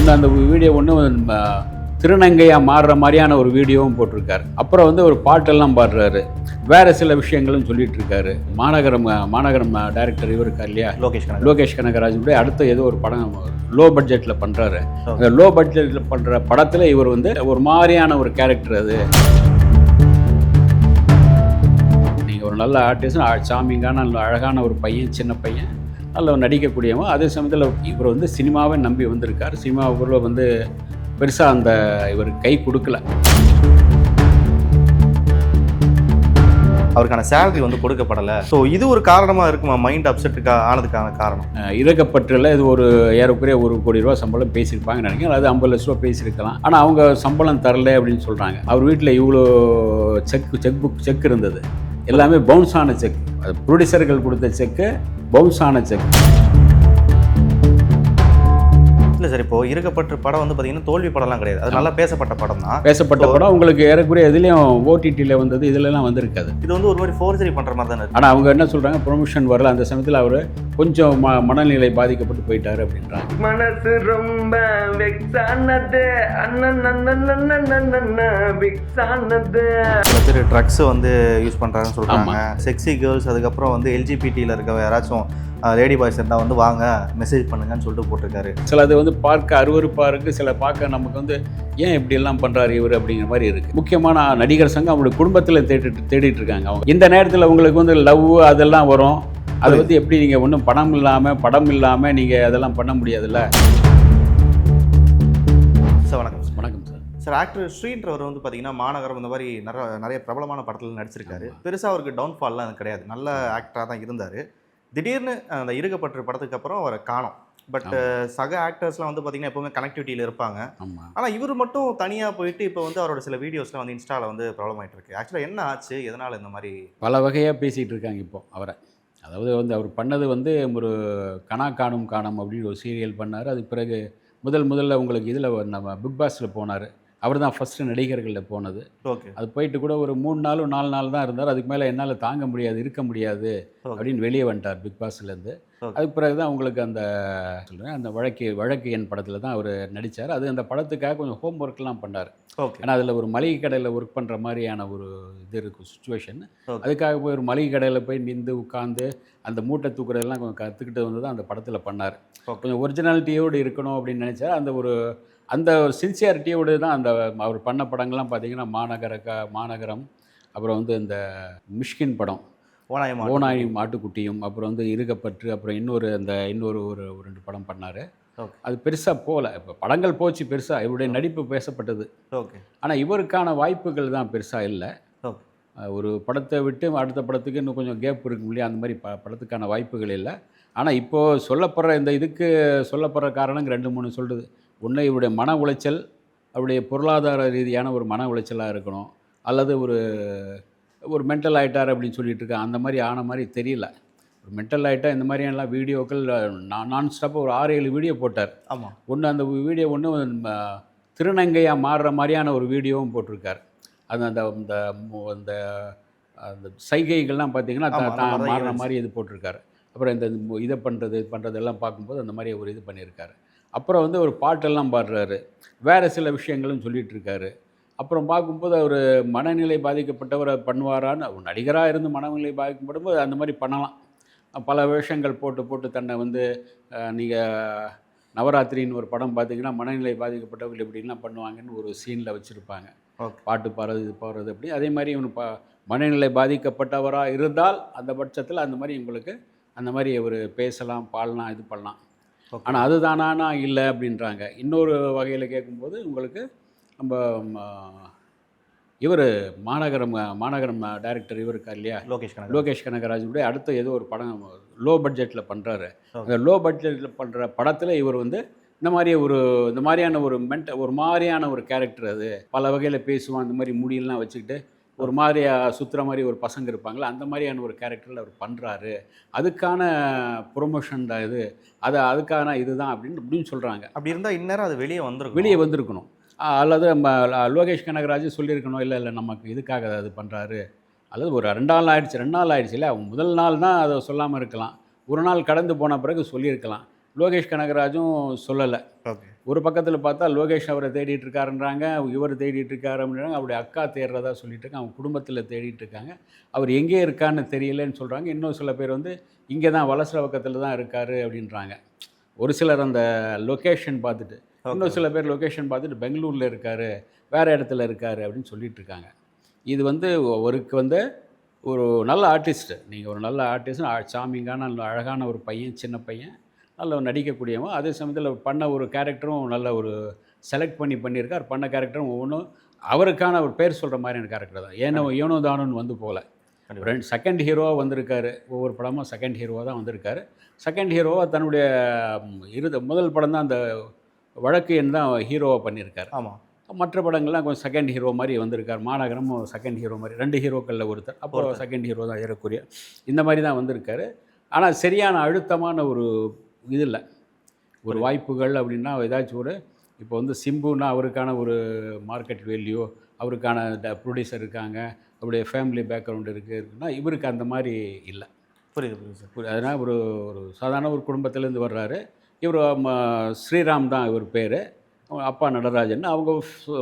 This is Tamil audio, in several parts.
ஒன்று அந்த வீடியோ ஒன்று திருநங்கையாக மாறுற மாதிரியான ஒரு வீடியோவும் போட்டிருக்காரு. அப்புறம் வந்து ஒரு பாட்டெல்லாம் பாடுறாரு. வேற சில விஷயங்களும் சொல்லிட்டு இருக்காரு மாநகரம் மாநகரம் டைரக்டர் இவர் இருக்கார் இல்லையா? லோகேஷ் லோகேஷ் கனகராஜுடைய அடுத்த ஏதோ ஒரு படம் லோ பட்ஜெட்டில் பண்ணுறாரு அந்த லோ பட்ஜெட்டில் பண்ணுற படத்தில் இவர் வந்து ஒரு மாதிரியான ஒரு கேரக்டர் அது. நீங்கள் ஒரு நல்ல ஆர்டிஸ்ட் சாமிங்கான நல்ல அழகான ஒரு பையன் சின்ன பையன். நல்ல நடிக்கக்கூடியவன் அதே சமயத்தில் இவர் வந்து சினிமாவை நம்பி வந்திருக்கார். சினிமாவுக்குள்ள வந்து பெருசாக அந்த இவர் கை கொடுக்கல. அவருக்கான சேலரி வந்து கொடுக்கப்படலை. ஸோ இது ஒரு காரணமா இருக்குமா? மைண்ட் அப்செட்டுக்கா ஆனதுக்கான காரணம்? இறக்கப்பட்டுல இது ஒரு ஏறக்குறைய ஒரு கோடி ரூபா சம்பளம் பேசியிருப்பாங்கன்னு நினைக்கிறேன். அது ஐம்பது லட்ச ரூபா பேசியிருக்கலாம். ஆனால் அவங்க சம்பளம் தரல அப்படின்னு சொல்கிறாங்க அவர் வீட்டில் இவ்வளோ செக் செக் புக் செக் இருந்தது. எல்லாமே பவுன்ஸ் ஆன செக் ப்ரொடியூசர்கள் கொடுத்த செக்கு பவுன்ஸ் ஆன செக் இல்லை சார் இப்போ இருக்கப்பட்ட படம் வந்து பார்த்தீங்கன்னா தோல்வி படம்லாம் கிடையாது. அது நல்லா பேசப்பட்ட படம் தான். பேசப்பட்ட படம் உங்களுக்கு ஏறக்குறைய இதுலேயும் ஓடிடியில் வந்தது இதுலலாம் வந்திருக்காது. இது வந்து ஒரு மாதிரி ஃபோர்ஜரி பண்ற மாதிரி தானே ஆனால் அவங்க என்ன சொல்கிறாங்க ப்ரொமோஷன் வரல. அந்த சமயத்தில் அவர் கொஞ்சம் ம மனநிலை பாதிக்கப்பட்டு போயிட்டாரு அப்படின்றாங்க. மனசு ரொம்ப வெக்ஸானது பேர் ட்ரக்ஸ் வந்து யூஸ் பண்றாங்கன்னு சொல்றாங்க. செக்ஸி கேர்ள்ஸ் அதுக்கப்புறம் வந்து எல்ஜிபிடியில் இருக்க யாராச்சும் லேடி பாய்ஸ் இருந்தால் வந்து வாங்க மெசேஜ் பண்ணுங்கன்னு சொல்லிட்டு போட்டிருக்காரு. சில அது வந்து பார்க்க அருவருப்பாக இருக்குது சில பார்க்க நமக்கு வந்து ஏன் இப்படி எல்லாம் பண்ணுறாரு இவர் அப்படிங்கிற மாதிரி இருக்குது முக்கியமான நடிகர் சங்கம் அவங்களுடைய குடும்பத்தில் தேடிட்டு தேடிட்டு இருக்காங்க அவங்க. இந்த நேரத்தில் உங்களுக்கு வந்து லவ் அதெல்லாம் வரும். அதை வந்து எப்படி நீங்கள் ஒன்றும் படம் இல்லாமல் படம் இல்லாமல் நீங்கள் அதெல்லாம் பண்ண முடியாதுல்ல? சார் வணக்கம் சார். வணக்கம் சார். சார் ஆக்டர் ஸ்ரீன்றவர் வந்து பார்த்தீங்கன்னா மாநகரம் இந்த மாதிரி நிறைய நிறைய பிரபலமான படத்தில் நடிச்சிருக்காரு. பெருசாக அவருக்கு டவுன்ஃபால்லாம் கிடையாது. நல்ல ஆக்டராக தான் இருந்தார். திடீர்னு அந்த இருக்கப்பட்ட படத்துக்கு அப்புறம் அவரை காணோம். பட் சக ஆக்டர்ஸ்லாம் வந்து பார்த்தீங்கன்னா எப்பவுமே கனெக்டிவிட்டியில் இருப்பாங்க. ஆமாம் ஆனால் இவர் மட்டும் தனியாக போயிட்டு இப்போ வந்து அவரோட சில வீடியோஸ்லாம் வந்து இன்ஸ்டாவில் வந்து ப்ராப்ளம் இருக்கு ஆக்சுவலாக என்ன ஆச்சு? எதனால் இந்த மாதிரி? பல வகையாக பேசிகிட்டு இருக்காங்க இப்போ அவரை. அதாவது வந்து அவர் பண்ணது வந்து ஒரு கனா காணும் காணும் அப்படின்னு ஒரு சீரியல் பண்ணார். அதுக்கு பிறகு முதல் முதல்ல உங்களுக்கு இதில் நம்ம பிக் பாஸில் போனார். அவர் தான் ஃபஸ்ட்டு நடிகர்களில் போனது. ஓகே. அது போயிட்டு கூட ஒரு மூணு நாளும் நாலு நாள் தான் இருந்தார். அதுக்கு மேலே என்னால் தாங்க முடியாது இருக்க முடியாது. அப்படின்னு வெளியே வந்துட்டார் பிக் பாஸ்லேருந்து. அதுக்கு பிறகு தான் உங்களுக்கு அந்த சொல்கிறேன் அந்த வழக்கு வழக்கு என் படத்தில் தான் அவர் நடித்தார் அது அந்த படத்துக்காக கொஞ்சம் ஹோம் ஒர்க்லாம் பண்ணார். ஏன்னா அதில் ஒரு மளிகை கடையில் ஒர்க் பண்ணுற மாதிரியான ஒரு இது இருக்கும் சுச்சுவேஷன். அதுக்காக போய் ஒரு மளிகை கடையில் போய் நின்று உட்காந்து அந்த மூட்டை தூக்குறதெல்லாம் கொஞ்சம் கற்றுக்கிட்டு வந்து தான் அந்த படத்தில் பண்ணார். கொஞ்சம் ஒரிஜினாலிட்டியோடு இருக்கணும் அப்படின்னு நினச்சா அந்த ஒரு அந்த ஒரு சின்சியாரிட்டியோடு தான் அந்த அவர் பண்ண படங்கள்லாம் பார்த்தீங்கன்னா மாநகர மாநகரம் அப்புறம் வந்து இந்த மிஷ்கின் படம். ஓனாயமா ஓனாயும் மாட்டுக்குட்டியும் அப்புறம் வந்து இருக்கப்பற்று அப்புறம் இன்னொரு அந்த இன்னொரு ஒரு ரெண்டு படம் பண்ணார். அது பெருசாக போகல. இப்போ படங்கள் போச்சு பெருசாக இவருடைய நடிப்பு பேசப்பட்டது. ஓகே. ஆனால் இவருக்கான வாய்ப்புகள் தான் பெருசாக இல்லை. ஒரு படத்தை விட்டு அடுத்த படத்துக்கு இன்னும் கொஞ்சம் கேப் இருக்கும் இல்லையா? அந்த மாதிரி ப படத்துக்கான வாய்ப்புகள் இல்லை. ஆனால் இப்போது சொல்லப்படுற இந்த இதுக்கு சொல்லப்படுற காரணம் ரெண்டு மூணு சொல்கிறது ஒன்று இவருடைய மன உளைச்சல் அவருடைய பொருளாதார ரீதியான ஒரு மன உளைச்சலாக இருக்கணும். அல்லது ஒரு ஒரு மென்டல் ஆயிட்டார் அப்படின்னு சொல்லிட்டு இருக்காங்க அந்த மாதிரி ஆன மாதிரி தெரியல. ஒரு மென்டல் ஆகிட்டா இந்த மாதிரியெல்லாம் வீடியோக்கள் நான் நான் ஸ்டாப்பாக ஒரு ஆறு ஏழு வீடியோ போட்டார். ஆமாம் ஒன்று அந்த வீடியோ ஒன்று திருநங்கையாக மாறுற மாதிரியான ஒரு வீடியோவும் போட்டிருக்கார். அது அந்த அந்த அந்த அந்த சைகைகள்லாம் பார்த்தீங்கன்னா தான் மாறுற. மாதிரி இது போட்டிருக்காரு. அப்புறம் இந்த இதை பண்ணுறது பண்ணுறதெல்லாம் பார்க்கும்போது அந்த மாதிரி ஒரு இது பண்ணியிருக்காரு. அப்புறம் வந்து ஒரு பாட்டெல்லாம் பாடுறாரு. வேறு சில விஷயங்களும் சொல்லிட்டு இருக்காரு அப்புறம் பார்க்கும்போது அவர் மனநிலை பாதிக்கப்பட்டவர் பண்ணுவாரான்னு அவர் நடிகராக இருந்து மனநிலை பாதிக்கப்படும் போது அந்த மாதிரி பண்ணலாம். பல விஷயங்கள் போட்டு போட்டு தன்னை வந்து நீங்கள் நவராத்திரின்னு ஒரு படம் பார்த்தீங்கன்னா மனநிலை பாதிக்கப்பட்டவர்கள் எப்படிலாம் பண்ணுவாங்கன்னு ஒரு சீனில் வச்சுருப்பாங்க. பாட்டு பாடுறது இது பாடுறது அப்படி. அதே மாதிரி இவனு பா மனநிலை பாதிக்கப்பட்டவராக இருந்தால் அந்த பட்சத்தில் அந்த மாதிரி உங்களுக்கு அந்த மாதிரி ஒரு பேசலாம் பாடலாம் இது பண்ணலாம். ஆனால் அதுதானா இல்லை அப்படின்றாங்க. இன்னொரு வகையில் கேட்கும்போது உங்களுக்கு நம்ம இவர் மாநகரம் மாநகரம் டைரக்டர் இவர் இருக்கார் இல்லையா? லோகேஷ் கனகராஜ். லோகேஷ் கனகராஜுடைய அடுத்த ஏதோ ஒரு படம் லோ பட்ஜெட்டில் பண்ணுறாரு. அந்த லோ பட்ஜெட்டில் பண்ணுற படத்தில் இவர் வந்து இந்த மாதிரி ஒரு இந்த மாதிரியான ஒரு மென்ட ஒரு மாதிரியான ஒரு கேரக்டர் அது. பல வகையில் பேசுவான் இந்த மாதிரி முடியெல்லாம் வச்சுக்கிட்டு ஒரு மாதிரியா சுற்றுற மாதிரி ஒரு பசங்க இருப்பாங்களே அந்த மாதிரியான ஒரு கேரக்டரில் அவர் பண்ணுறாரு அதுக்கான ப்ரொமோஷன் தான் இது அது அதுக்கான இதுதான் அப்படின்னு அப்படின்னு சொல்கிறாங்க அப்படி இருந்தால் இந்நேரம் அது வெளியே வந்திருக்கும் வெளியே வந்திருக்கணும். அல்லது நம்ம லோகேஷ் கனகராஜ் சொல்லியிருக்கணும் இல்லை இல்லை நமக்கு இதுக்காக அது பண்ணுறாரு அல்லது ஒரு ரெண்டு நாள் ஆயிடுச்சு ரெண்டு நாள் ஆயிடுச்சு இல்லை அவன் முதல் நாள் தான் அதை சொல்லாமல் இருக்கலாம். ஒரு நாள் கடந்து போன பிறகு சொல்லியிருக்கலாம். லோகேஷ் கனகராஜும் சொல்லலை. ஓகே. ஒரு பக்கத்தில் பார்த்தா லோகேஷ் அவரை தேடிட்டு இருக்காருன்றாங்க இவர் தேடிட்டு இருக்காரு அப்படின்றாங்க அவருடைய அக்கா தேடுறதா சொல்லிட்டு இருக்காங்க அவங்க குடும்பத்தில் தேடிட்டு இருக்காங்க. அவர் எங்கே இருக்கான்னு தெரியலன்னு சொல்கிறாங்க இன்னும் சில பேர் வந்து இங்கே தான் வலசர பக்கத்தில் தான் இருக்காரு அப்படின்றாங்க. ஒரு சிலர் அந்த லொக்கேஷன் பார்த்துட்டு இன்னும் சில பேர் லொக்கேஷன் பார்த்துட்டு பெங்களூரில் இருக்காரு வேறு இடத்துல இருக்காரு அப்படின்னு சொல்லிட்டு இருக்காங்க. இது வந்து அவருக்கு வந்து ஒரு நல்ல ஆர்டிஸ்ட் நீங்கள் ஒரு நல்ல ஆர்டிஸ்ட் சாமிங்கான அழகான ஒரு பையன் சின்ன பையன். நல்ல நடிக்கக்கூடியவன் அதே சமயத்தில் பண்ண ஒரு கேரக்டரும் நல்ல ஒரு செலக்ட் பண்ணி பண்ணியிருக்கார். பண்ண கேரக்டரும் ஒவ்வொன்றும் அவருக்கான ஒரு பேர் சொல்கிற மாதிரியான கேரக்டர் தான். ஏனோ ஏனோ தானோன்னு வந்து போகல. ரெண்டு செகண்ட் ஹீரோவாக வந்திருக்காரு. ஒவ்வொரு படமும் செகண்ட் ஹீரோவாக தான் வந்திருக்காரு. செகண்ட் ஹீரோவாக தன்னுடைய ம், இருத முதல் படம் தான் அந்த வழக்கு எண் தான் ஹீரோவாக பண்ணியிருக்காரு. ஆமாம் மற்ற படங்கள்லாம் கொஞ்சம் செகண்ட் ஹீரோ மாதிரி வந்திருக்கார். மாநகரமும் செகண்ட் ஹீரோ மாதிரி. ரெண்டு ஹீரோக்களில் ஒருத்தர். அப்போ செகண்ட் ஹீரோ தான் ஏறக்குரிய இந்த மாதிரி தான் வந்திருக்காரு. ஆனால் சரியான அழுத்தமான ஒரு இது இல்லை ஒரு வாய்ப்புகள் அப்படின்னா ஏதாச்சும் ஒரு இப்போ வந்து சிம்புன்னா அவருக்கான ஒரு மார்க்கெட் வேல்யூ அவருக்கான ப்ரொடியூசர் இருக்காங்க அவருடைய ஃபேமிலி பேக்ரவுண்ட் இருக்குது இருக்குன்னா இவருக்கு அந்த மாதிரி இல்லை. புரியுது புரியுது சார். அதனால் ஒரு ஒரு சாதாரண ஒரு குடும்பத்திலேருந்து வர்றாரு. இவர் ஸ்ரீராம் தான் இவர் பேர். அப்பா நடராஜன். அவங்க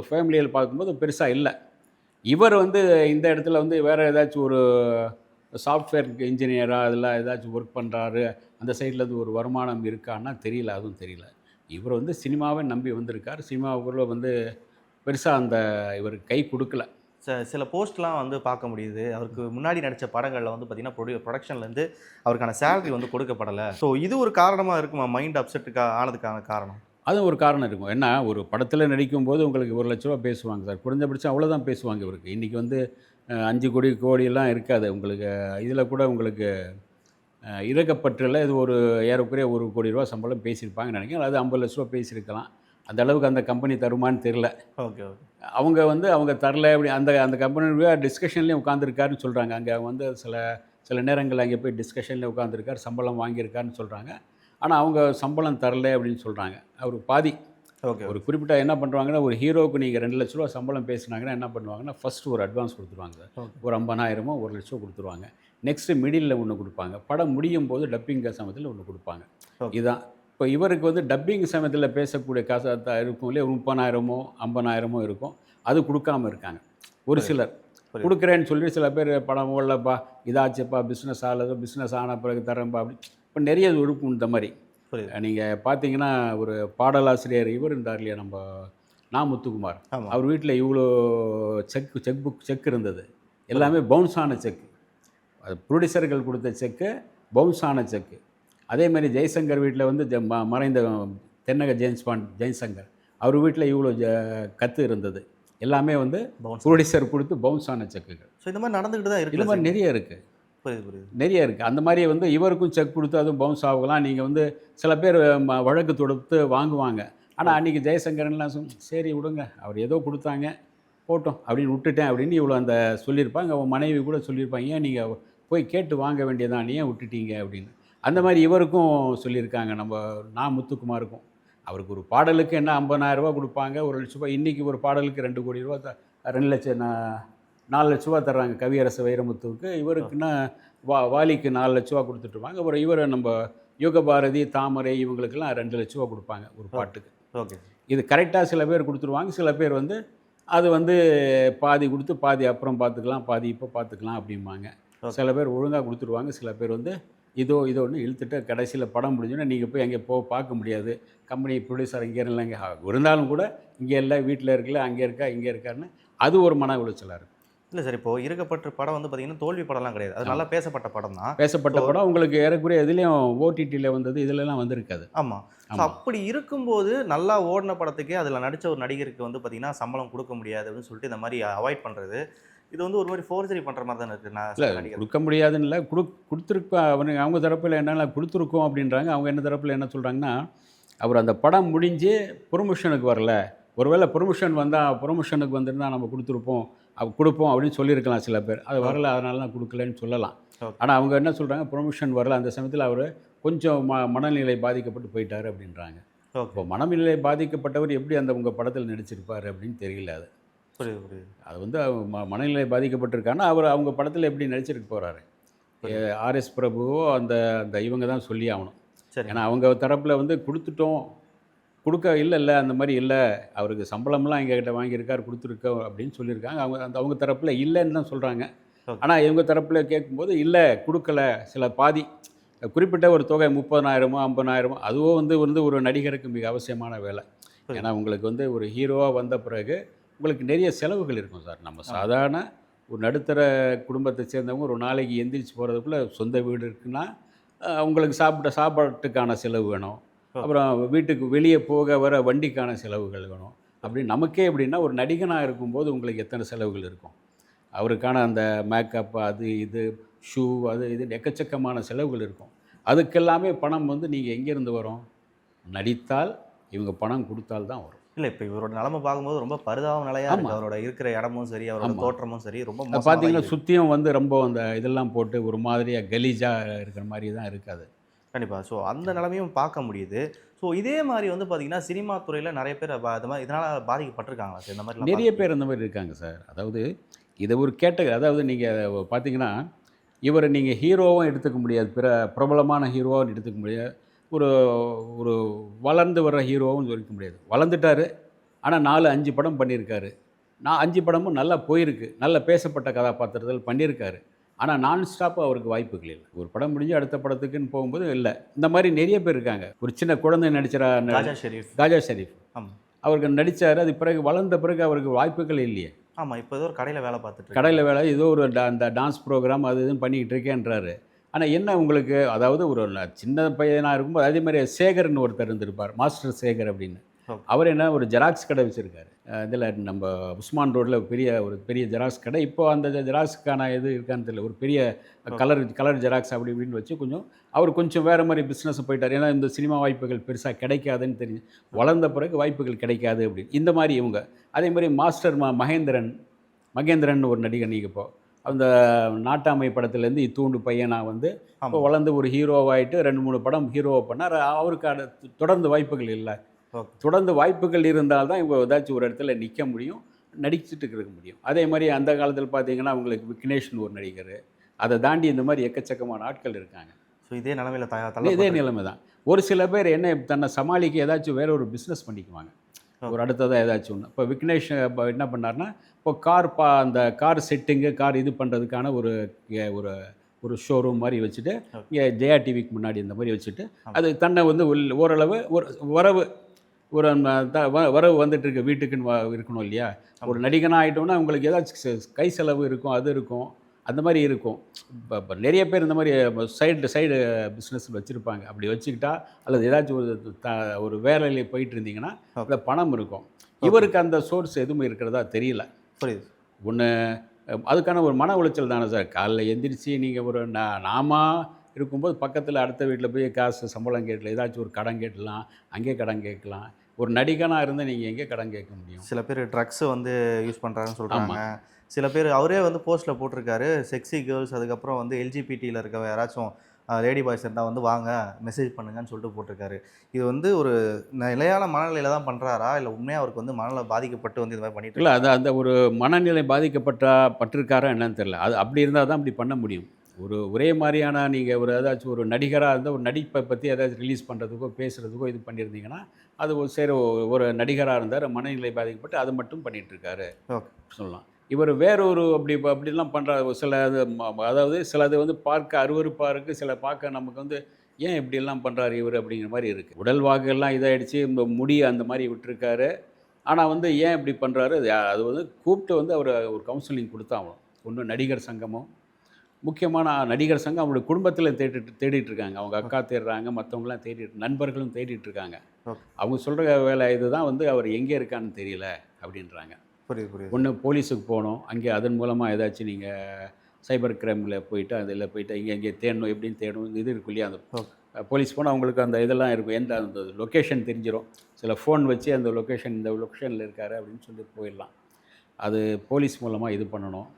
ஃபேமிலியில் பார்க்கும்போது பெருசாக இல்லை. இவர் வந்து இந்த இடத்துல வந்து வேறு ஏதாச்சும் ஒரு சாஃப்ட்வேர் இன்ஜினியராக அதில் ஏதாச்சும் ஒர்க் பண்ணுறாரு அந்த சைடில் இருந்து ஒரு வருமானம் இருக்கான்னா தெரியல அதுவும் தெரியல. இவர் வந்து சினிமாவை நம்பி வந்திருக்கார். சினிமாவுக்குள்ள வந்து பெருசாக அந்த இவருக்கு கை கொடுக்கல. ச- சில போஸ்ட்லாம் வந்து பார்க்க முடியுது. அவருக்கு முன்னாடி நடித்த படங்களில் வந்து பார்த்தீங்கன்னா ப்ரொடியூ ப்ரொடக்ஷன்லேருந்து அவருக்கான சேலரி வந்து கொடுக்கப்படலை. ஸோ இது ஒரு காரணமாக இருக்குமா? மைண்ட் அப்செட்டுக்கா ஆனதுக்கான காரணம்? அதுவும் ஒரு காரணம் இருக்கும். ஏன்னா ஒரு படத்தில் நடிக்கும்போது உங்களுக்கு ஒரு லட்ச ரூபா பேசுவாங்க சார். குறைஞ்சபட்சம் அவ்வளோதான் பேசுவாங்க இவருக்கு. இன்றைக்கி வந்து அஞ்சு கோடி கோடியெல்லாம் இருக்காது. உங்களுக்கு இதில் கூட உங்களுக்கு அஹ், இறக்கப்பற்றில் இது ஒரு ஏறக்குறைய ஒரு கோடி ரூபா சம்பளம் பேசியிருப்பாங்கன்னு நினைக்கிறேன். அது ஐம்பது லட்ச ரூபா பேசியிருக்கலாம். அந்த அளவுக்கு அந்த கம்பெனி தருமான்னு தெரில ஓகே ஓகே. அவங்க வந்து அவங்க தரல அப்படி அந்த அந்த கம்பெனியோட டிஸ்கஷன்லேயும் உட்காந்துருக்காருன்னு சொல்கிறாங்க அங்கே வந்து சில சில நேரங்களில் அங்கே போய் டிஸ்கஷன்லேயே உட்காந்துருக்காரு சம்பளம் வாங்கியிருக்காருன்னு சொல்கிறாங்க ஆனால் அவங்க சம்பளம் தரல அப்படின்னு சொல்கிறாங்க அவர் பாதி. ஓகே ஒரு குறிப்பிட்ட என்ன பண்ணுவாங்கன்னா ஒரு ஹீரோவுக்கு நீங்கள் ரெண்டு லட்ச ரூபா சம்பளம் பேசுனாங்கன்னா என்ன பண்ணுவாங்கன்னா ஃபஸ்ட்டு ஒரு அட்வான்ஸ் கொடுத்துருவாங்க. ஒரு ஐம்பதாயிரமோ ஒரு லட்சம் கொடுத்துருவாங்க. நெக்ஸ்ட்டு மிடில் ஒன்று கொடுப்பாங்க. படம் முடியும் போது டப்பிங் சமயத்தில் ஒன்று கொடுப்பாங்க. இதுதான் இப்போ இவருக்கு வந்து டப்பிங் சமயத்தில் பேசக்கூடிய காசு இருக்கும் இல்லையா? முப்பதாயிரமோ ஐம்பதாயிரமோ இருக்கும். அது கொடுக்காம இருக்காங்க. ஒரு சிலர். கொடுக்குறேன்னு சொல்லி சில பேர் படம் ஓடலப்பா இதாச்சுப்பா பிஸ்னஸ் ஆகலதோ பிஸ்னஸ் ஆன பிறகு தரேன்ப்பா அப்படி. இப்போ நிறைய இருக்கும் இந்த மாதிரி. நீங்கள் பார்த்தீங்கன்னா ஒரு பாடலாசிரியர் இவர் இருந்தார் இல்லையா? நம்ம நா முத்துக்குமார். அவர் வீட்டில் இவ்வளோ செக் செக் புக் செக் இருந்தது. எல்லாமே பவுன்ஸ் ஆன செக் அது ப்ரொடியூசர்கள் கொடுத்த செக்கு பவுன்ஸ் ஆன செக்கு. அதே மாதிரி ஜெய்சங்கர் வீட்டில் வந்து மறைந்த தென்னக ஜேம்ஸ் பாண்ட் ஜெய்சங்கர். அவர் வீட்டில் இவ்வளோ ஜ கத்து இருந்தது. எல்லாமே வந்து ப்ரொடியூசர் கொடுத்து பவுன்ஸ் ஆன செக்குகள். ஸோ இந்த மாதிரி நடந்துக்கிட்டு தான் இது இருக்கு மாதிரி நிறைய இருக்குது புரியுது புரியுது. நிறைய இருக்குது அந்த மாதிரி வந்து இவருக்கும் செக் கொடுத்து அதுவும் பவுன்ஸ் ஆகலாம். நீங்கள் வந்து சில பேர் ம- வழக்கு தொடுத்து வாங்குவாங்க. ஆனால் அன்றைக்கி ஜெயசங்கரன்லாம் சொல் சரி விடுங்க. அவர் ஏதோ கொடுத்தாங்க. போட்டோம். அப்படின்னு விட்டுட்டேன் அப்படின்னு இவ்வளோ அந்த சொல்லியிருப்பாங்க. அவன் மனைவி கூட சொல்லியிருப்பாங்க. ஏன் நீங்கள் போய் கேட்டு வாங்க வேண்டியதான் ஏன் விட்டுட்டீங்க அப்படின்னு. அந்த மாதிரி இவருக்கும் சொல்லியிருக்காங்க. நம்ம நான் முத்துக்குமாருக்கும். அவருக்கு ஒரு பாடலுக்கு என்ன 50000 ரூபாய் கொடுப்பாங்க. ஒரு லட்ச ரூபாய். இன்றைக்கி ஒரு பாடலுக்கு ரெண்டு கோடி ரூபா த ரெண்டு லட்சம் நா- நாலு லட்ச ரூபா தர்றாங்க கவியரசு வைரமுத்துவுக்கு. இவருக்குன்னா வா வாலிக்கு நாலு லட்ச ரூபா கொடுத்துட்ருப்பாங்க அப்புறம் இவரை நம்ம யுகபாரதி தாமரை இவங்களுக்கெல்லாம் ரெண்டு லட்ச ரூபா கொடுப்பாங்க ஒரு பாட்டுக்கு. ஓகே. இது கரெக்டாக சில பேர் கொடுத்துருவாங்க. சில பேர் வந்து அது வந்து பாதி கொடுத்து பாதி அப்புறம் பார்த்துக்கலாம். பாதி இப்போ பார்த்துக்கலாம் அப்படிம்பாங்க. சில பேர் ஒழுங்காக கொடுத்துருவாங்க சில பேர் வந்து இதோ இதோன்னு இழுத்துட்டு கடைசியில் படம் முடிஞ்சோன்னா நீங்கள் போய் அங்கே போ பார்க்க முடியாது. கம்பெனி ப்ரொடியூசர் இங்கே இல்லை இங்கே இருந்தாலும் கூட இங்கே இல்லை வீட்டில் இருக்கல அங்கே இருக்கா இங்கே இருக்காருன்னு அது ஒரு மன உளைச்சலாக இருக்கும். இல்லை சார் இப்போ இருக்கப்பட்ட படம் வந்து பார்த்தீங்கன்னா தோல்வி படம்லாம் கிடையாது. அது நல்லா பேசப்பட்ட படம் தான். பேசப்பட்ட படம் உங்களுக்கு ஏறக்குறைய இதுலேயும் ஓடிடியில் வந்தது இதுலலாம் வந்திருக்காது. ஆமாம் ஸோ அப்படி இருக்கும்போது நல்லா ஓடின படத்துக்கே அதில் நடித்த ஒரு நடிகருக்கு வந்து பார்த்தீங்கன்னா சம்பளம் கொடுக்க முடியாது அப்படின்னு சொல்லிட்டு இந்த மாதிரி அவாய்ட் பண்ணுறது இது வந்து ஒரு மாதிரி ஃபோர்ஜரி பண்ணுற மாதிரி தானே இருக்குது நான் இல்லை கொடுக்க முடியாதுன்னு இல்லை. கொடு கொடுத்துருக்கா அவனுக்கு அவங்க தரப்பில் என்னென்ன கொடுத்துருக்கோம் அப்படின்றாங்க. அவங்க என்ன தரப்பில் என்ன சொல்கிறாங்கன்னா அவர் அந்த படம் முடிஞ்சு ப்ரொமோஷனுக்கு வரல. ஒருவேளை ப்ரொமோஷன் வந்தால் ப்ரொமோஷனுக்கு வந்திருந்தால் நம்ம கொடுத்துருப்போம். அவ கொடுப்போம் அப்படின்னு சொல்லியிருக்கலாம் சில பேர். அது வரல அதனால தான் கொடுக்கலன்னு சொல்லலாம். ஆனால் அவங்க என்ன சொல்கிறாங்க ப்ரொமோஷன் வரல. அந்த சமயத்தில் அவர் கொஞ்சம் ம மனநிலை பாதிக்கப்பட்டு போயிட்டார் அப்படின்றாங்க. இப்போ மனநிலை பாதிக்கப்பட்டவர் எப்படி அந்த உங்கள் படத்தில் நடிச்சிருப்பார் அப்படின்னு தெரியல அது. புரியுது புரியுது. அது வந்து ம மனநிலை பாதிக்கப்பட்டிருக்கான்னா அவர் அவங்க படத்தில் எப்படி நடிச்சிருக்க போகிறாரு ஆர்எஸ் பிரபுவோ அந்த அந்த இவங்க தான் சொல்லி ஆகணும். சரி. ஏன்னா அவங்க தரப்பில் வந்து கொடுத்துட்டோம். கொடுக்க இல்லை இல்லை அந்த மாதிரி இல்லை. அவருக்கு சம்பளம்லாம் எங்ககிட்ட வாங்கியிருக்கார் கொடுத்துருக்கோம் அப்படின்னு சொல்லியிருக்காங்க. அவங்க அந்த அவங்க தரப்பில் இல்லைன்னு தான் சொல்கிறாங்க. ஆனால் இவங்க தரப்பில் கேட்கும்போது இல்லை கொடுக்கல. சில பாதி குறிப்பிட்ட ஒரு தொகை முப்பதனாயிரமோ ஐம்பதாயிரமோ அதுவோ வந்து வந்து ஒரு நடிகருக்கு மிக அவசியமான வேலை. ஏன்னா உங்களுக்கு வந்து ஒரு ஹீரோவாக வந்த பிறகு உங்களுக்கு நிறைய செலவுகள் இருக்கும் சார். நம்ம சாதாரண ஒரு நடுத்தர குடும்பத்தை சேர்ந்தவங்க ஒரு நாளைக்கு எந்திரிச்சு போகிறதுக்குள்ள சொந்த வீடு இருக்குன்னா அஹ், உங்களுக்கு சாப்பிட்ட சாப்பாட்டுக்கான செலவு வேணும். அப்புறம் வீட்டுக்கு வெளியே போக வர வண்டிக்கான செலவுகள் வேணும். அப்படி நமக்கே எப்படின்னா ஒரு நடிகனாக இருக்கும்போது உங்களுக்கு எத்தனை செலவுகள் இருக்கும்? அவருக்கான அந்த மேக்கப் அது இது ஷூ அது இது எக்கச்சக்கமான செலவுகள் இருக்கும். அதுக்கெல்லாமே பணம் வந்து நீங்கள் எங்கேருந்து வரும்? நடித்தால் இவங்க பணம் கொடுத்தால் தான் வரும். இல்ல இப்ப இவரோட நிலைமை பார்க்கும்போது ரொம்ப பரிதாப நிலையா இருக்கு. ஆமா. அவரோட இருக்கிற இடமும் சரி அவரோட. தோற்றமும் சரி ரொம்ப அது பார்த்தீங்கன்னா. சுற்றியும் வந்து ரொம்ப அந்த இதெல்லாம் போட்டு ஒரு மாதிரியாக கலீஜாக இருக்கிற மாதிரி தான் இருக்காது கண்டிப்பா. ஸோ அந்த நிலைமையும் பார்க்க முடியுது. ஸோ இதே மாதிரி வந்து பார்த்தீங்கன்னா சினிமா துறையில நிறைய பேர் இது மாதிரி இதனால பாதிக்கப்பட்டிருக்காங்களா சார்? இந்த மாதிரி நிறைய பேர் அந்த மாதிரி இருக்காங்க சார். அதாவது இதை ஒரு கேட்ட அதாவது நீங்கள் பார்த்தீங்கன்னா இவரை நீங்கள் ஹீரோவும் எடுத்துக்க முடியாது பிற பிரபலமான ஹீரோவும் எடுத்துக்க முடியாது. ஒரு ஒரு வளர்ந்து வர்ற ஹீரோவும் சொல்லிக்க முடியாது. வளர்ந்துட்டாரு ஆனால் நாலு அஞ்சு படம் பண்ணியிருக்காரு. நான் அஞ்சு படமும் நல்லா போயிருக்கு. நல்ல பேசப்பட்ட கதாபாத்திரத்தில் பண்ணியிருக்காரு. ஆனால் நான் ஸ்டாப்பாக அவருக்கு வாய்ப்புகள் இல்லை. ஒரு படம் முடிஞ்சு அடுத்த படத்துக்குன்னு போகும்போது இல்லை. இந்த மாதிரி நிறைய பேர் இருக்காங்க. ஒரு சின்ன குழந்தை நடிச்சிரா ராஜா ஷெரீஃப். ராஜா ஷெரீஃப். அவருக்கு நடித்தார் அது பிறகு வளர்ந்த பிறகு அவருக்கு வாய்ப்புகள் இல்லையே. ஆமா இப்போ ஏதோ ஒரு கடையில வேலை பார்த்துட்டு. கடையில் வேலை ஏதோ ஒரு அந்த டான்ஸ் ப்ரோக்ராம் அது இதுன்னு பண்ணிக்கிட்டு இருக்கேன்றாரு. ஆனால் என்ன உங்களுக்கு அதாவது ஒரு சின்ன பையனாக இருக்கும்போது அதே மாதிரி சேகர்னு ஒருத்தர் இருந்திருப்பார் மாஸ்டர் சேகர் அப்படின்னு. அவர் என்ன ஒரு ஜெராக்ஸ் கடை வச்சுருக்காரு. இதில் நம்ம உஸ்மான் ரோட்டில் பெரிய ஒரு பெரிய ஜெராக்ஸ் கடை. இப்போ அந்த ஜெராக்ஸுக்கான இது இருக்கான்னு தெரியல ஒரு பெரிய கலர் கலர் ஜெராக்ஸ் அப்படி இப்படின்னு வச்சு கொஞ்சம் அவர் கொஞ்சம் வேறு மாதிரி பிஸ்னஸ் போயிட்டார். ஏன்னா இந்த சினிமா வாய்ப்புகள் பெருசாக கிடைக்காதுன்னு தெரிஞ்சு வளர்ந்த பிறகு வாய்ப்புகள் கிடைக்காது அப்படின்னு. இந்த மாதிரி இவங்க அதே மாதிரி மாஸ்டர் மகேந்திரன் மகேந்திரன் ஒரு நடிகர் நீங்கள் இப்போ அந்த நாட்டாமை படத்துலேருந்து இத்தூண்டு பையனா வந்து இப்போ வளர்ந்து ஒரு ஹீரோவாயிட்டு ரெண்டு மூணு படம் ஹீரோவை பண்ணார். அவருக்கு அடுத்து தொடர்ந்து வாய்ப்புகள் இல்லை. தொடர்ந்து வாய்ப்புகள் இருந்தால் தான் இவங்க ஏதாச்சும் ஒரு இடத்துல நிற்க முடியும் நடிச்சுட்டு இருக்க முடியும். அதே மாதிரி அந்த காலத்தில் பார்த்தீங்கன்னா அவங்களுக்கு விக்னேஷ்னு ஒரு நடிகர். அதை தாண்டி இந்த மாதிரி எக்கச்சக்கமான ஆட்கள் இருக்காங்க. ஸோ இதே நிலைமையில இதே நிலைமை தான். ஒரு சில பேர் என்ன தன்னை சமாளிக்க ஏதாச்சும் வேற ஒரு பிஸ்னஸ் பண்ணிக்குவாங்க. ஒரு அடுத்ததாக ஏதாச்சும் ஒன்று இப்போ விக்னேஷ் இப்போ என்ன பண்ணார்னா இப்போ கார் பா அந்த கார் செட்டிங்கு கார் இது பண்ணுறதுக்கான ஒரு ஒரு ஒரு ஷோரூம் மாதிரி வச்சுட்டு இங்கே ஜெயா டிவிக்கு முன்னாடி இந்த மாதிரி வச்சுட்டு அது தன்னை வந்து ஓரளவு ஒரு வரவு ஒரு வரவு வந்துட்டு இருக்க வீட்டுக்குன்னு இருக்கணும் இல்லையா? ஒரு நடிகனாக ஆகிட்டோம்னா உங்களுக்கு ஏதாச்சும் கை செலவு இருக்கும் அது இருக்கும். அந்த மாதிரி இருக்கும். இப்போ இப்போ நிறைய பேர் இந்த மாதிரி சைடு சைடு பிஸ்னஸ் வச்சுருப்பாங்க. அப்படி வச்சுக்கிட்டா அல்லது ஏதாச்சும் ஒரு த ஒரு வேலையில் போயிட்டு இருந்தீங்கன்னா அதில் பணம் இருக்கும். இவருக்கு அந்த சோர்ஸ் எதுவும் இருக்கிறதா தெரியல. புரியுது. ஒன்று அதுக்கான ஒரு மன உளைச்சல் தானே சார். காலைல எந்திரிச்சு நீங்கள் ஒரு நா நாமா இருக்கும்போது பக்கத்தில் அடுத்த வீட்டில் போய் காசு சம்பளம் கேட்கல ஏதாச்சும் ஒரு கடன் கேட்கலாம் அங்கே கடன் கேட்கலாம். ஒரு நடிகனாக இருந்தால் நீங்கள் எங்கே கடன் கேட்க முடியும்? சில பேர் ட்ரக்ஸ் வந்து யூஸ் பண்ணுறாங்கன்னு சொல்கிறாங்க சில பேர் அவரே வந்து போஸ்ட்டில் போட்டிருக்காரு. செக்ஸி கேர்ள்ஸ் அதுக்கப்புறம் வந்து எல்ஜிபிடியில் இருக்க யாராச்சும் லேடி பாய்ஸ் இருந்தால் வந்து வாங்க மெசேஜ் பண்ணுங்கன்னு சொல்லிட்டு போட்டிருக்காரு. இது வந்து ஒரு நிலையான மனநிலையில தான் பண்ணுறாரா இல்லை உண்மையாக அவருக்கு வந்து மனநிலை பாதிக்கப்பட்டு வந்து இது மாதிரி பண்ணிட்டு இல்லை அது அந்த ஒரு மனநிலை பாதிக்கப்பட்டா பட்டிருக்காரா என்னன்னு தெரியல. அது அப்படி இருந்தால் தான் அப்படி பண்ண முடியும். ஒரு ஒரே மாதிரியான நீங்கள் ஒரு ஏதாச்சும் ஒரு நடிகராக இருந்தால் ஒரு நடிப்பை பற்றி ஏதாச்சும் ரிலீஸ் பண்ணுறதுக்கோ பேசுகிறதுக்கோ இது பண்ணியிருந்தீங்கன்னா அது ஒரு சரி ஒரு நடிகராக இருந்தார் மனநிலை பாதிக்கப்பட்டு அதை மட்டும் பண்ணிட்டு இருக்காரு. ஓகே. சொல்லலாம். இவர் வேற ஒரு அப்படி அப்படிலாம் பண்ணுற சில இது அதாவது சிலது வந்து பார்க்க அருவருப்பாக இருக்குது சில பார்க்க நமக்கு வந்து ஏன் இப்படியெல்லாம் பண்ணுறாரு இவர் அப்படிங்கிற மாதிரி இருக்குது உடல் வாக்கெல்லாம் இதாகிடுச்சு இந்த முடி அந்த மாதிரி விட்டுருக்காரு. ஆனால் வந்து ஏன் இப்படி பண்ணுறாரு அது அது வந்து கூப்பிட்டு வந்து அவர் ஒரு கவுன்சிலிங் கொடுத்தாகணும் ஒன்று நடிகர் சங்கமும் முக்கியமான நடிகர் சங்கம் அவங்களுடைய குடும்பத்தில் தேடிட்டு தேடிட்டு இருக்காங்க. அவங்க அக்கா தேடுறாங்க மற்றவங்களாம் தேடிட்டு நண்பர்களும் தேடிட்டு இருக்காங்க. அவங்க சொல்கிற வேலை இதுதான் வந்து அவர் எங்கே இருக்கான்னு தெரியல அப்படின்றாங்க. புரியுது புரியுது. ஒன்று போலீஸுக்கு போகணும். அங்கே அதன் மூலமாக ஏதாச்சும் நீங்கள் சைபர் கிரைமில் போயிட்டு அதில் போயிட்டு இங்கே இங்கே தேடணும் எப்படின்னு தேடணும் இது இருக்கும் இல்லையா அந்த போலீஸ் போனால் அவங்களுக்கு அந்த இதெல்லாம் இருக்கும். எந்த அந்த லொக்கேஷன் தெரிஞ்சிடும் சில ஃபோன் வச்சு அந்த லொக்கேஷன் இந்த லொக்கேஷனில் இருக்காரு அப்படின்னு சொல்லி போயிடலாம். அது போலீஸ் மூலமாக இது பண்ணணும்.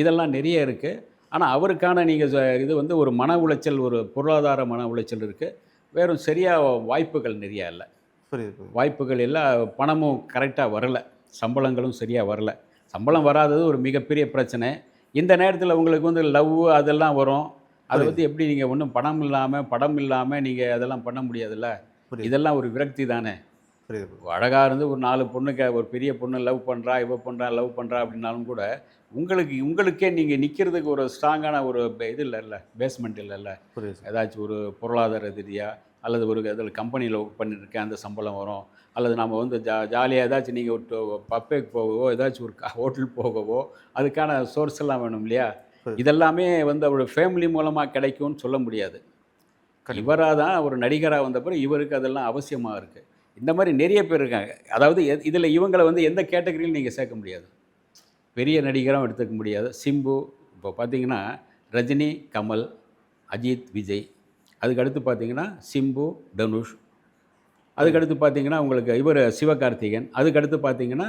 இதெல்லாம் நிறைய இருக்குது ஆனால் அவருக்கான நீங்கள் இது வந்து ஒரு மன உளைச்சல் ஒரு பொருளாதார மன உளைச்சல் இருக்குது வேறும் சரியாக வாய்ப்புகள் நிறையா இல்லை. வாய்ப்புகள் எல்லாம் பணமும் கரெக்டாக வரல. சம்பளங்களும் சரியாக வரல. சம்பளம் வராதது ஒரு மிகப்பெரிய பிரச்சனை. இந்த நேரத்தில் உங்களுக்கு வந்து லவ் அதெல்லாம் வரும். அதை பற்றி எப்படி நீங்கள் ஒன்றும் பணம் இல்லாமல் படம் இல்லாமல் நீங்கள் அதெல்லாம் பண்ண முடியாதுல்ல. இதெல்லாம் ஒரு விரக்தி தானே. அழகாக இருந்து ஒரு நாலு பொண்ணுக்கு ஒரு பெரிய பொண்ணு லவ் பண்ணுறா இவ பண்ணுறா லவ் பண்ணுறா அப்படின்னாலும் கூட உங்களுக்கு உங்களுக்கே நீங்கள் நிற்கிறதுக்கு ஒரு ஸ்ட்ராங்கான ஒரு இது இல்லைல்ல பேஸ்மெண்ட் இல்லைல்ல. ஏதாச்சும் ஒரு பொருளாதார ரீதியாக அல்லது ஒரு இதில் கம்பெனியில் ஒர்க் பண்ணியிருக்கேன் அந்த சம்பளம் வரும். அல்லது நம்ம வந்து ஜா ஜாலியாக ஏதாச்சும் நீங்கள் ஒரு பப்பேக்கு போகவோ ஏதாச்சும் ஒரு ஹோட்டல் போகவோ அதுக்கான சோர்ஸ் எல்லாம் வேணும் இல்லையா. இதெல்லாமே வந்து அவரோட ஃபேமிலி மூலமாக கிடைக்கும்னு சொல்ல முடியாது. இவராக தான் ஒரு நடிகராக வந்த பிறகு இவருக்கு அதெல்லாம் அவசியமாக இருக்குது இந்த மாதிரி நிறைய பேர் இருக்காங்க. அதாவது இதில் இவங்களை வந்து எந்த கேட்டகரியிலும் நீங்கள் சேர்க்க முடியாது. பெரிய நடிகரும் எடுத்துக்க முடியாது. சிம்பு இப்போ பார்த்தீங்கன்னா ரஜினி கமல் அஜித் விஜய். அதுக்கடுத்து பார்த்தீங்கன்னா சிம்பு தனுஷ் அதுக்கடுத்து பார்த்தீங்கன்னா உங்களுக்கு இவர் சிவகார்த்திகேயன். அதுக்கடுத்து பார்த்தீங்கன்னா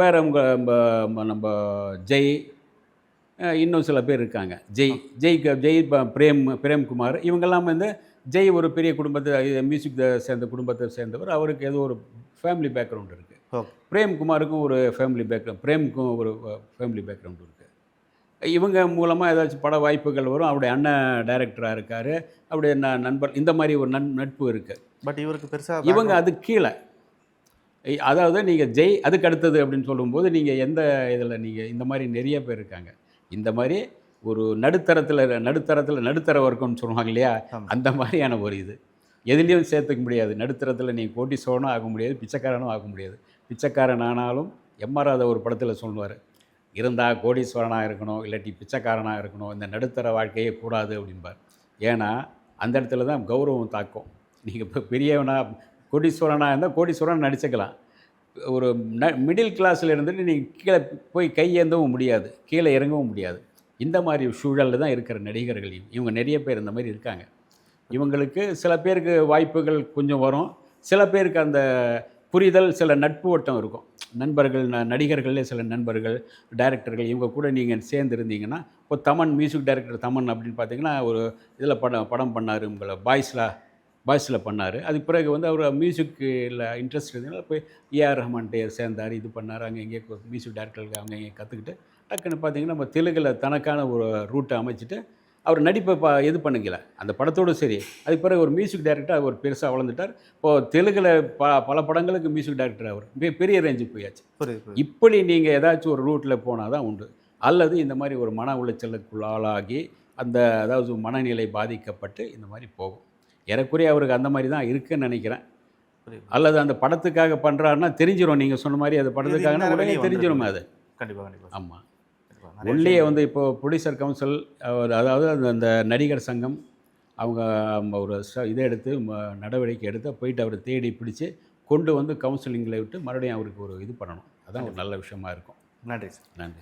வேற உங்க நம்ம நம்ம ஜெய் இன்னும் சில பேர் இருக்காங்க. ஜெய் ஜெய் ஜெய் பிரேம் பிரேம்குமார். இவங்கெல்லாம் வந்து ஜெய் ஒரு பெரிய குடும்பத்தை மியூசிக் சேர்ந்த குடும்பத்தை சேர்ந்தவர். அவருக்கு ஏதோ ஒரு ஃபேமிலி பேக்ரவுண்ட் இருக்குது பிரேம்குமாருக்கும் ஒரு ஃபேமிலி பேக்ரவுண்ட் பிரேமுக்கும் ஒரு ஃபேமிலி பேக்ரவுண்ட் இருக்குது இவங்க மூலமாக ஏதாச்சும் பட வாய்ப்புகள் வரும். அவருடைய அண்ணன் டைரக்டராக இருக்கார். அவருடைய ந நண்பர் இந்த மாதிரி ஒரு நன் நட்பு இருக்குது பட் இவருக்கு பெருசா இவங்க அது கீழே. அதாவது நீங்கள் ஜெய் அதுக்கு அடுத்தது அப்படின்னு சொல்லும்போது நீங்கள் எந்த இதில் நீங்கள் இந்த மாதிரி நிறைய பேர் இருக்காங்க. இந்த மாதிரி ஒரு நடுத்தரத்தில் நடுத்தரத்தில் நடுத்தர வர்க்கம்னு சொல்லுவாங்க இல்லையா. அந்த மாதிரியான ஒரு இது. எதுலேயும் சேர்த்துக்க முடியாது. நடுத்தரத்தில் நீ கோட்டீஸ்வரனும் ஆக முடியாது பிச்சைக்காரனும் ஆக முடியாது. பிச்சைக்காரன் ஆனாலும் எம்ஆராத ஒரு படத்தில் சொல்லுவார். இருந்தால் கோடீஸ்வரனாக இருக்கணும் இல்லாட்டி பிச்சைக்காரனாக இருக்கணும். இந்த நடுத்தர வாழ்க்கையே கூடாது அப்படிம்பார். ஏன்னா அந்த இடத்துல தான் கௌரவம் தாக்கும். நீங்கள் இப்போ பெரியவனா கோடீஸ்வரனாக இருந்தால் கோடீஸ்வரன் நடிச்சுக்கலாம். ஒரு ந மிடில் கிளாஸில் இருந்துட்டு நீங்கள் கீழே போய் கையேந்தவும் முடியாது கீழே இறங்கவும் முடியாது. இந்த மாதிரி சூழலில் தான் இருக்கிற நடிகர்கள் இவங்க. நிறைய பேர் இந்த மாதிரி இருக்காங்க. இவங்களுக்கு சில பேருக்கு வாய்ப்புகள் கொஞ்சம் வரும். சில பேருக்கு அந்த புரிதல் சில நட்பு ஓட்டம் இருக்கும். நண்பர்கள் ந நடிகர்களே சில நண்பர்கள் டைரக்டர்கள் இவங்க கூட நீங்கள் சேர்ந்து இருந்தீங்கன்னா இப்போ தமன் மியூசிக் டைரக்டர் தமன் அப்படின்னு பார்த்தீங்கன்னா ஒரு இதில் படம் படம் பண்ணார் உங்களை பாய்ஸில் பாய்ஸில் பண்ணார். அதுக்கு பிறகு வந்து அவர் மியூசிக்கில் இன்ட்ரெஸ்ட் இருந்ததுனால போய் ஏஆர் ரஹ்மான்ட்டே சேர்ந்தார் இது பண்ணார் அங்கே இங்கே மியூசிக் டைரக்டருக்கு அவங்க இங்கே கற்றுக்கிட்டு டக்குன்னு பார்த்தீங்கன்னா நம்ம தெலுங்கில் தனக்கான ஒரு ரூட்டை அமைச்சிட்டு அவர் நடிப்பை பா இது பண்ணிக்கல அந்த படத்தோடு சரி. அதுக்கு பிறகு ஒரு மியூசிக் டைரக்டர் அவர் பெருசாக வளர்ந்துட்டார். இப்போது தெலுங்கில் ப பல படங்களுக்கு மியூசிக் டைரக்டர் அவர். பெரிய ரேஞ்சுக்கு போயாச்சு. இப்படி நீங்கள் ஏதாச்சும் ஒரு ரூட்டில் போனால் தான் உண்டு. அல்லது இந்த மாதிரி ஒரு மன உளைச்சலுக்குள் ஆளாகி அந்த அதாவது மனநிலை பாதிக்கப்பட்டு இந்த மாதிரி போகும். ஏறக்குறைய அவருக்கு அந்த மாதிரி தான் இருக்குன்னு நினைக்கிறேன். அல்லது அந்த படத்துக்காக பண்ணுறாருன்னா தெரிஞ்சிடும் நீங்கள் சொன்ன மாதிரி அது படத்துக்காகனா இந்நேரம் உடனே தெரிஞ்சிடும் அது? கண்டிப்பா கண்டிப்பா. ஆமாம் உள்ளே வந்து இப்போ ப்ரொடியூசர் கவுன்சில் அதாவது அந்த- அந்த நடிகர் சங்கம் அவங்க ஒரு இதை எடுத்து ம- நடவடிக்கை எடுத்து போயிட்டு அவரை தேடி பிடிச்சு கொண்டு வந்து கவுன்சிலிங்கில் விட்டு மறுபடியும் அவருக்கு ஒரு இது பண்ணணும். அதான் ஒரு நல்ல விஷயமா இருக்கும். நன்றி சார். நன்றி.